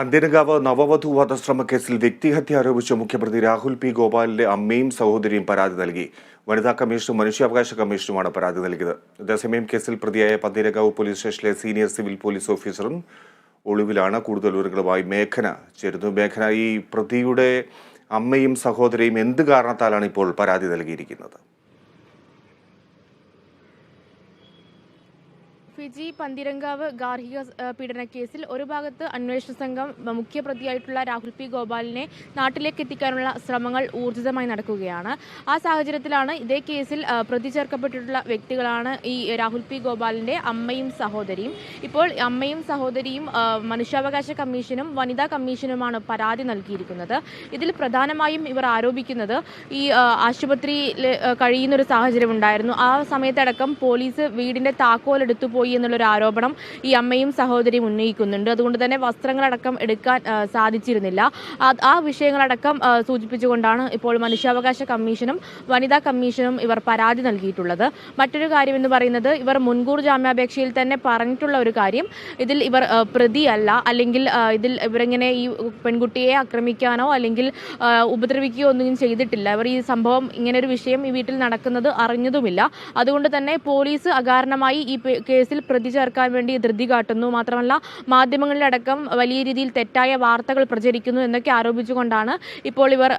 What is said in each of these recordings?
പന്തിരങ്കാവ് നവവധു വധശ്രമ കേസിൽ വ്യക്തിഹത്യ ആരോപിച്ച മുഖ്യപ്രതി രാഹുൽ പി ഗോപാലിന്റെ അമ്മയും സഹോദരിയും പരാതി നൽകി. വനിതാ കമ്മീഷനും മനുഷ്യാവകാശ കമ്മീഷനുമാണ് പരാതി നൽകിയത്. അതേസമയം കേസിൽ പ്രതിയായ പന്തിരങ്കാവ് പോലീസ് സ്റ്റേഷനിലെ സീനിയർ സിവിൽ പോലീസ് ഓഫീസറും ഒളിവിലാണ് കൂടുതൽ വിവരങ്ങളുമായി മേഘന ചേരുന്നു മേഘന ഈ പ്രതിയുടെ അമ്മയും സഹോദരിയും എന്ത് കാരണത്താലാണ് ഇപ്പോൾ പരാതി നൽകിയിരിക്കുന്നത്? ഫിജി പന്തിരങ്കാവ് ഗാർഹിക പീഡന കേസിൽ ഒരു ഭാഗത്ത് അന്വേഷണ സംഘം മുഖ്യപ്രതിയായിട്ടുള്ള രാഹുൽ പി. ഗോപാലിനെ നാട്ടിലേക്ക് എത്തിക്കാനുള്ള ശ്രമങ്ങൾ ഊർജിതമായി നടക്കുകയാണ്. ആ സാഹചര്യത്തിലാണ് ഇതേ കേസിൽ പ്രതി ചേർക്കപ്പെട്ടിട്ടുള്ള വ്യക്തികളാണ് ഈ രാഹുൽ പി. ഗോപാലിന്റെ അമ്മയും സഹോദരിയും. ഇപ്പോൾ അമ്മയും സഹോദരിയും മനുഷ്യാവകാശ കമ്മീഷനും വനിതാ കമ്മീഷനുമാണ് പരാതി നൽകിയിരിക്കുന്നത്. ഇതിൽ പ്രധാനമായും ഇവർ ആരോപിക്കുന്നത് ഈ ആശുപത്രിയിൽ കഴിയുന്നൊരു കഴിയുന്ന ഒരു സാഹചര്യം ഉണ്ടായിരുന്നു ആ സമയത്തടക്കം പോലീസ് വീടിന്റെ താക്കോൽ എടുത്തു പോയി എന്നുള്ളൊരു ആരോപണം ഈ അമ്മയും സഹോദരിയും ഉന്നയിക്കുന്നുണ്ട്. അതുകൊണ്ട് തന്നെ വസ്ത്രങ്ങളടക്കം എടുക്കാൻ സാധിച്ചിരുന്നില്ല. ആ- വിഷയങ്ങളടക്കം സൂചിപ്പിച്ചുകൊണ്ടാണ് ഇപ്പോൾ മനുഷ്യാവകാശ കമ്മീഷനും വനിതാ കമ്മീഷനും ഇവർ പരാതി നൽകിയിട്ടുള്ളത്. മറ്റൊരു കാര്യം എന്ന് പറയുന്നത് ഇവർ മുൻകൂർ ജാമ്യാപേക്ഷയിൽ തന്നെ പറഞ്ഞിട്ടുള്ള ഒരു കാര്യം. ഇതിൽ ഇവർ പ്രതിയല്ല. അല്ലെങ്കിൽ ഇതിൽ ഇവരിങ്ങനെ ഈ പെൺകുട്ടിയെ ആക്രമിക്കാനോ അല്ലെങ്കിൽ ഉപദ്രവിക്കുകയോ ഒന്നും ചെയ്തിട്ടില്ല. ഇവർ ഈ സംഭവം ഇങ്ങനെ ഒരു വിഷയം ഈ വീട്ടിൽ നടക്കുന്നത് അറിഞ്ഞതുമില്ല. അതുകൊണ്ട് തന്നെ പോലീസ് അകാരണമായി ഈ പേ- കേസിൽ പ്രതി ചേർക്കാൻ വേണ്ടി ധൃതി കാട്ടുന്നു. മാത്രമല്ല മാധ്യമങ്ങളിലടക്കം വലിയ രീതിയിൽ തെറ്റായ വാർത്തകൾ പ്രചരിക്കുന്നു എന്നൊക്കെ ആരോപിച്ചുകൊണ്ടാണ് ഇപ്പോൾ ഇവർ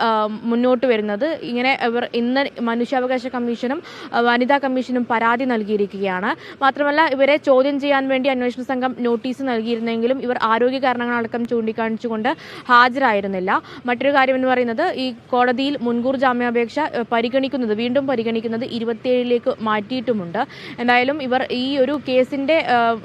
മുന്നോട്ട് വരുന്നത്. ഇങ്ങനെ ഇവർ ഇന്ന് മനുഷ്യാവകാശ കമ്മീഷനും വനിതാ കമ്മീഷനും പരാതി നൽകിയിരിക്കുകയാണ്. മാത്രമല്ല ഇവരെ ചോദ്യം ചെയ്യാൻ വേണ്ടി അന്വേഷണ സംഘം നോട്ടീസ് നൽകിയിരുന്നെങ്കിലും ഇവർ ആരോഗ്യ കാരണങ്ങളടക്കം ചൂണ്ടിക്കാണിച്ചുകൊണ്ട് ഹാജരായിരുന്നില്ല. മറ്റൊരു കാര്യം എന്ന് പറയുന്നത് ഈ കോടതിയിൽ മുൻകൂർ ജാമ്യാപേക്ഷ പരിഗണിക്കുന്നത് വീണ്ടും പരിഗണിക്കുന്നത് ഇരുപത്തിയേഴിലേക്ക് മാറ്റിയിട്ടുമുണ്ട്. എന്തായാലും ഇവർ ഈ ഒരു കേസിന്റെ ഏഹ്,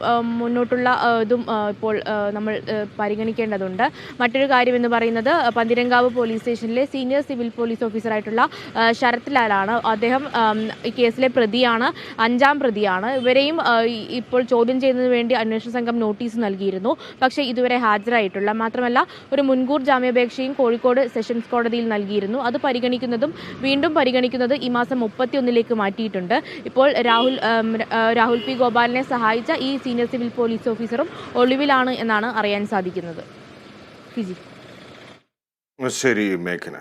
മുന്നോട്ടുള്ള ഇതും ഇപ്പോൾ നമ്മൾ പരിഗണിക്കേണ്ടതുണ്ട്. മറ്റൊരു കാര്യം എന്ന് പറയുന്നത് പന്തിരങ്കാവ് പോലീസ് സ്റ്റേഷനിലെ സീനിയർ സിവിൽ പോലീസ് ഓഫീസറായിട്ടുള്ള ശരത് ലാലാണ് അദ്ദേഹം ഈ കേസിലെ പ്രതിയാണ് അഞ്ചാം പ്രതിയാണ്. ഇവരെയും ഇപ്പോൾ ചോദ്യം ചെയ്യുന്നതിന് വേണ്ടി അന്വേഷണ സംഘം നോട്ടീസ് നൽകിയിരുന്നു. പക്ഷേ ഇതുവരെ ഹാജരായിട്ടുള്ള മാത്രമല്ല ഒരു മുൻകൂർ ജാമ്യാപേക്ഷയും കോഴിക്കോട് സെഷൻസ് കോടതിയിൽ നൽകിയിരുന്നു. അത് പരിഗണിക്കുന്നതും വീണ്ടും പരിഗണിക്കുന്നത് ഈ മാസം മുപ്പത്തിയൊന്നിലേക്ക് മാറ്റിയിട്ടുണ്ട്. ഇപ്പോൾ രാഹുൽ രാഹുൽ പി ഗോപാലിനെ സഹായിച്ച ഈ സീനിയർ സിവിൽ പോലീസ് ഓഫീസറും ഒളിവിലാണ് എന്നാണ് അറിയാൻ സാധിക്കുന്നത്. ശരി മേഘന.